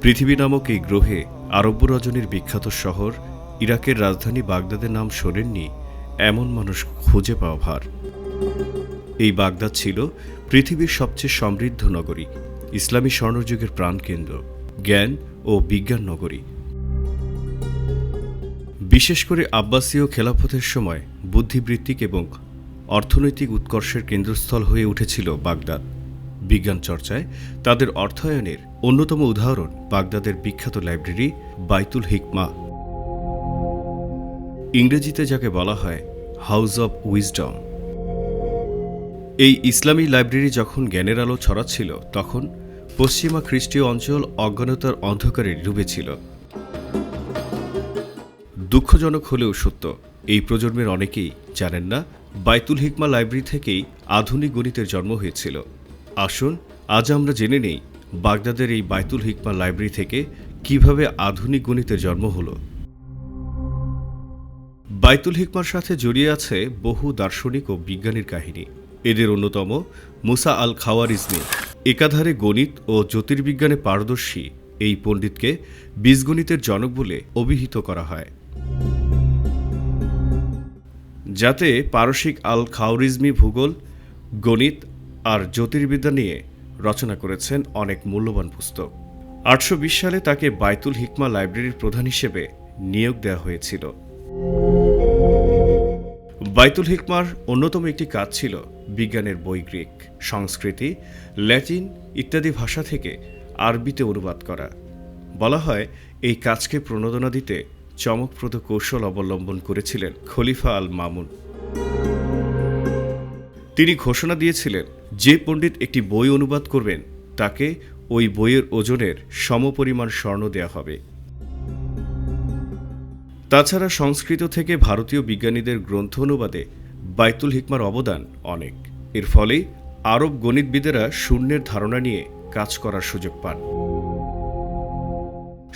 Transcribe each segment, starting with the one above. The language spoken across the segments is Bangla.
পৃথিবী নামক এই গ্রহে আরব্য রজনীর বিখ্যাত শহর ইরাকের রাজধানী বাগদাদের নাম শোনেননি, এমন মানুষ খুঁজে পাওয়া ভার। এই বাগদাদ ছিল পৃথিবীর সবচেয়ে সমৃদ্ধ নগরী, ইসলামী স্বর্ণযুগের প্রাণকেন্দ্র, জ্ঞান ও বিজ্ঞান নগরী। বিশেষ করে আব্বাসীয় খেলাফতের সময় বুদ্ধিবৃত্তিক এবং অর্থনৈতিক উৎকর্ষের কেন্দ্রস্থল হয়ে উঠেছিল বাগদাদ। বিজ্ঞান চর্চায় তাদের অর্থায়নের অন্যতম উদাহরণ বাগদাদের বিখ্যাত লাইব্রেরি বাইতুল হিকমা। ইংরেজিতে যাকে বলা হয় হাউস অব উইজডম। এই ইসলামী লাইব্রেরি যখন জ্ঞানের আলো ছড়াচ্ছিল, তখন পশ্চিমা খ্রিস্টীয় অঞ্চল অজ্ঞানতার অন্ধকারে ডুবেছিল দুঃখজনক হলেও সত্য, এই প্রজন্মের অনেকেই জানেন না বাইতুল হিকমা লাইব্রেরি থেকেই আধুনিক গণিতের জন্ম হয়েছিল। আসুন, আজ আমরা জেনে নেই বাগদাদের এই বাইতুল হিকমা লাইব্রেরি থেকে কীভাবে আধুনিক গণিতের জন্ম হলো। বাইতুল হিকমার সাথে জড়িয়ে আছে বহু দার্শনিক ও বিজ্ঞানীর কাহিনী। এদের অন্যতম মুসা আল খাওয়ারিজমি একাধারে গণিত ও জ্যোতির্বিজ্ঞানে পারদর্শী এই পণ্ডিতকে বীজগণিতের জনক বলে অভিহিত করা হয়। যাতে পারসিক আল খাওরিজমি ভূগোল, গণিত আর জ্যোতির্বিদ্যা নিয়ে রচনা করেছেন অনেক মূল্যবান পুস্তক। আটশো বিশ সালে তাকে বাইতুল হিকমা লাইব্রেরির প্রধান হিসেবে নিয়োগ দেওয়া হয়েছিল। বাইতুল হিকমার অন্যতম একটি কাজ ছিল বিজ্ঞানের বই গ্রিক, সংস্কৃতি, ল্যাটিন ইত্যাদি ভাষা থেকে আরবিতে অনুবাদ করা। বলা হয়, এই কাজকে প্রণোদনা দিতে চমকপ্রদ কৌশল অবলম্বন করেছিলেন খলিফা আল মামুন। তিনি ঘোষণা দিয়েছিলেন, যে পণ্ডিত একটি বই অনুবাদ করবেন, তাকে ওই বইয়ের ওজনের সমপরিমাণ স্বর্ণ দেয়া হবে। তাছাড়া সংস্কৃত থেকে ভারতীয় বিজ্ঞানীদের গ্রন্থ অনুবাদে বাইতুল হিকমার অবদান অনেক। এর ফলে আরব গণিতবিদেরা শূন্যের ধারণা নিয়ে কাজ করার সুযোগ পান।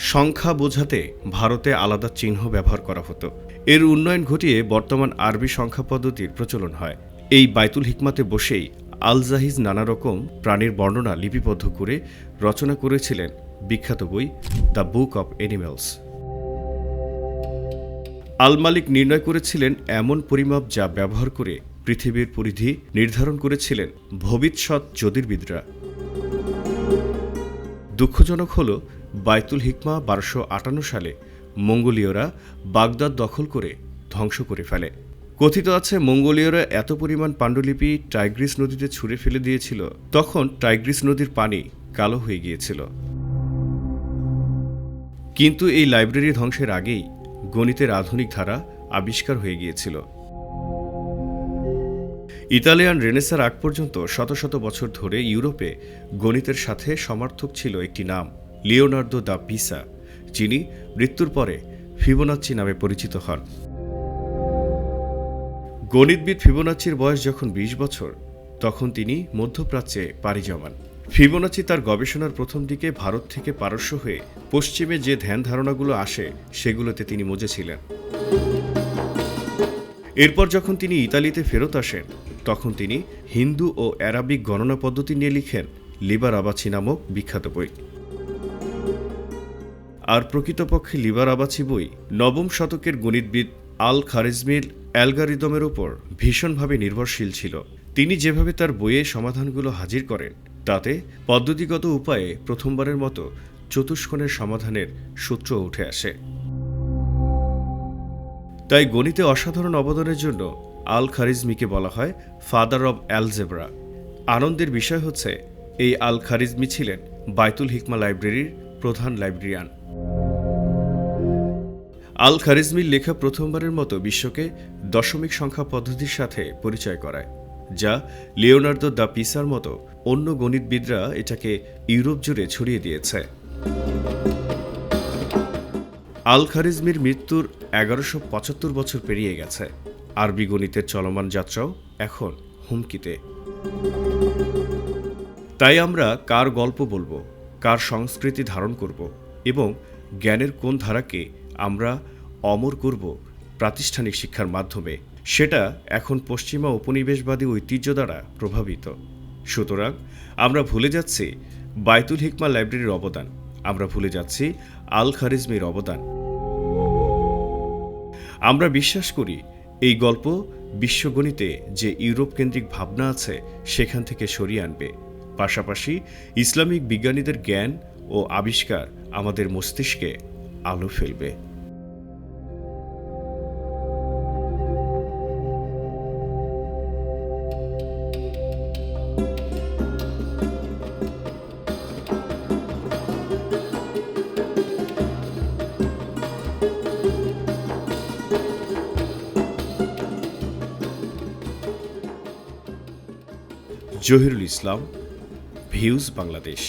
সংখ্যা বোঝাতে ভারতে আলাদা চিহ্ন ব্যবহার করা হতো। এর উন্নয়ন ঘটিয়ে বর্তমান আরবি সংখ্যা পদ্ধতির প্রচলন হয়। এই বাইতুল হিকমাতে বসেই আল জাহিজ নানা রকম প্রাণীর বর্ণনা লিপিবদ্ধ করে রচনা করেছিলেন বিখ্যাত বই the book of animals Al Malik নির্ণয় করেছিলেন এমন পরিমাপ যা ব্যবহার করে পৃথিবীর পরিধি নির্ধারণ করেছিলেন ভবিষ্যৎ জ্যোতির্বিদরা। দুঃখজনক হল, বাইতুল হিকমা বারোশো আটান্ন সালে মঙ্গোলীয়রা বাগদাদ দখল করে ধ্বংস করে ফেলে। কথিত আছে, মঙ্গোলীয়রা এত পরিমাণ পাণ্ডুলিপি টাইগ্রিস নদীতে ছুঁড়ে ফেলে দিয়েছিল, তখন টাইগ্রিস নদীর পানি কালো হয়ে গিয়েছিল। কিন্তু এই লাইব্রেরি ধ্বংসের আগেই গণিতের আধুনিক ধারা আবিষ্কার হয়ে গিয়েছিল। ইতালিয়ান রেনেসার আগ পর্যন্ত শত শত বছর ধরে ইউরোপে গণিতের সাথে সমার্থক ছিল একটি নাম, লিওনার্দো দা পিসা, যিনি মৃত্যুর পরে ফিবোনাচ্চি নামে পরিচিত হন। গণিতবিদ ফিবোনাচ্চির বয়স যখন ২০ বছর, তখন তিনি মধ্যপ্রাচ্যে পাড়ি জমান। ফিবোনাচি তার গবেষণার প্রথম দিকে ভারত থেকে পারস্য হয়ে পশ্চিমে যে ধ্যান ধারণাগুলো আসে, সেগুলোতে তিনি মজেছিলেন এরপর যখন তিনি ইতালিতে ফেরত আসেন, তখন তিনি হিন্দু ও অ্যারাবিক গণনা পদ্ধতি নিয়ে লিখেন লিবার আবাছি নামক বিখ্যাত বই। আর প্রকৃতপক্ষে লিবার আবাছি বই নবম শতকের গণিতবিদ আল খারিজমির অ্যালগারিদমের ওপর ভীষণভাবে নির্ভরশীল ছিল। তিনি যেভাবে তার বইয়ে সমাধানগুলো হাজির করেন, তাতে পদ্ধতিগত উপায়ে প্রথমবারের মতো চতুষ্কোণের সমাধানের সূত্র উঠে আসে। তাই গণিতে অসাধারণ অবদানের জন্য আল খারিজমিকে বলা হয় ফাদার অব অ্যালজেব্রা আনন্দের বিষয় হচ্ছে, এই আল খারিজমি ছিলেন বাইতুল হিকমা লাইব্রেরির প্রধান লাইব্রেরিয়ান। আল খারিজমির লেখা প্রথমবারের মতো বিশ্বকে দশমিক সংখ্যা পদ্ধতির সাথে পরিচয় করায়, যা লিওনার্দো দ্য পিসার মতো অন্য গণিতবিদরা এটাকে ইউরোপ জুড়ে ছড়িয়ে দিয়েছে। আল খারিজমির মৃত্যুর এগারোশো পঁচাত্তর বছর পেরিয়ে গেছে। আরবি গণিতের চলমান যাত্রাও এখন হুমকিতে। তাই আমরা কার গল্প বলব, কার সংস্কৃতি ধারণ করব এবং জ্ঞানের কোন ধারাকে আমরা অমর করব প্রাতিষ্ঠানিক শিক্ষার মাধ্যমে, সেটা এখন পশ্চিমা উপনিবেশবাদী ঐতিহ্য দ্বারা প্রভাবিত। সুতরাং আমরা ভুলে যাচ্ছি বাইতুল হিকমা লাইব্রেরির অবদান, আমরা ভুলে যাচ্ছি আল খারিজমির অবদান। আমরা বিশ্বাস করি এই গল্প বিশ্বগণিতে যে ইউরোপ কেন্দ্রিক ভাবনা আছে সেখান থেকে সরিয়ে আনবে। পাশাপাশি ইসলামিক বিজ্ঞানীদের জ্ঞান ও আবিষ্কার আমাদের মস্তিষ্কে আলো ফেলবে। জহিরুল ইসলাম ভিউজ বাংলাদেশ।